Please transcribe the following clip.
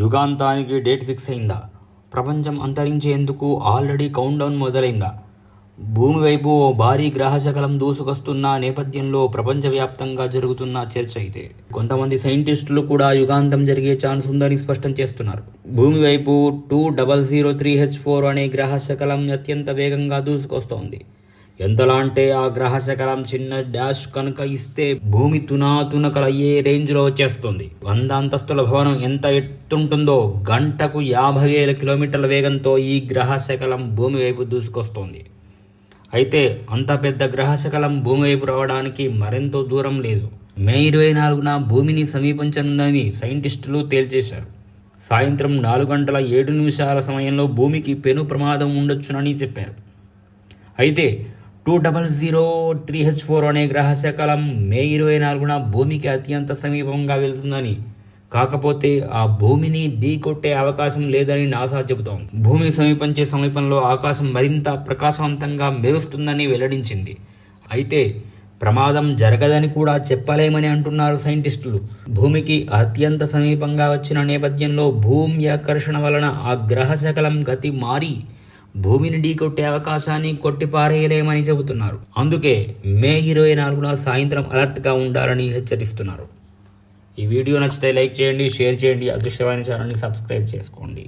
యుగాంతానికి date fix అయిందా? ప్రపంచం అంతరించేందుకు ఆల్రెడీ కౌంట్ డౌన్ మొదలైందా? భూమి వైపు ఓ భారీ గ్రహశకలం దూసుకొస్తున్న నేపథ్యంలో ప్రపంచవ్యాప్తంగా జరుగుతున్న చర్చ అయితే కొంతమంది సైంటిస్టులు కూడా యుగాంతం జరిగే ఛాన్స్ ఉందని స్పష్టం చేస్తున్నారు. భూమి వైపు two double zero three H four అనే గ్రహశకలం అత్యంత వేగంగా దూసుకొస్తోంది. ఎంతలా అంటే ఆ గ్రహశకలం చిన్న డాష్ కనుక ఇస్తే భూమి తునాతునకలయ్యే రేంజ్లో వచ్చేస్తుంది? వంద అంతస్తుల భవనం ఎంత ఎత్తుంటుందో గంటకు యాభై వేల కిలోమీటర్ల వేగంతో ఈ గ్రహశకలం భూమి వైపు దూసుకొస్తోంది. అయితే అంత పెద్ద గ్రహశకలం భూమి వైపు రావడానికి మరెంతో దూరం లేదు. మే ఇరవై నాలుగున భూమిని సమీపించనుందని సైంటిస్టులు తేల్చేశారు. సాయంత్రం నాలుగు గంటల ఏడు నిమిషాల సమయంలో భూమికి పెను ప్రమాదం ఉండొచ్చునని చెప్పారు. అయితే two double zero three H four అనే గ్రహశకలం మే ఇరవై నాలుగున భూమికి అత్యంత సమీపంగా వెళ్తుందని. కాకపోతే ఆ భూమిని ఢీకొట్టే అవకాశం లేదని నాసా చెబుతోంది. భూమి సమీపించే సమీపంలో ఆకాశం మరింత ప్రకాశవంతంగా మెరుస్తుందని వెల్లడించింది. అయితే ప్రమాదం జరగదని కూడా చెప్పలేమని అంటున్నారు సైంటిస్టులు. భూమికి అత్యంత సమీపంగా వచ్చిన నేపథ్యంలో భూమి ఆకర్షణ వలన ఆ గ్రహశకలం గతి మారి భూమిని ఢీకొట్టే అవకాశాన్ని కొట్టిపారేయలేమని చెబుతున్నారు. అందుకే మే ఇరవై నాలుగున సాయంత్రం అలర్ట్గా ఉండాలని హెచ్చరిస్తున్నారు. ఈ వీడియో నచ్చితే లైక్ చేయండి షేర్ చేయండి అదృష్టవాణి ఛానల్ని సబ్స్క్రైబ్ చేసుకోండి.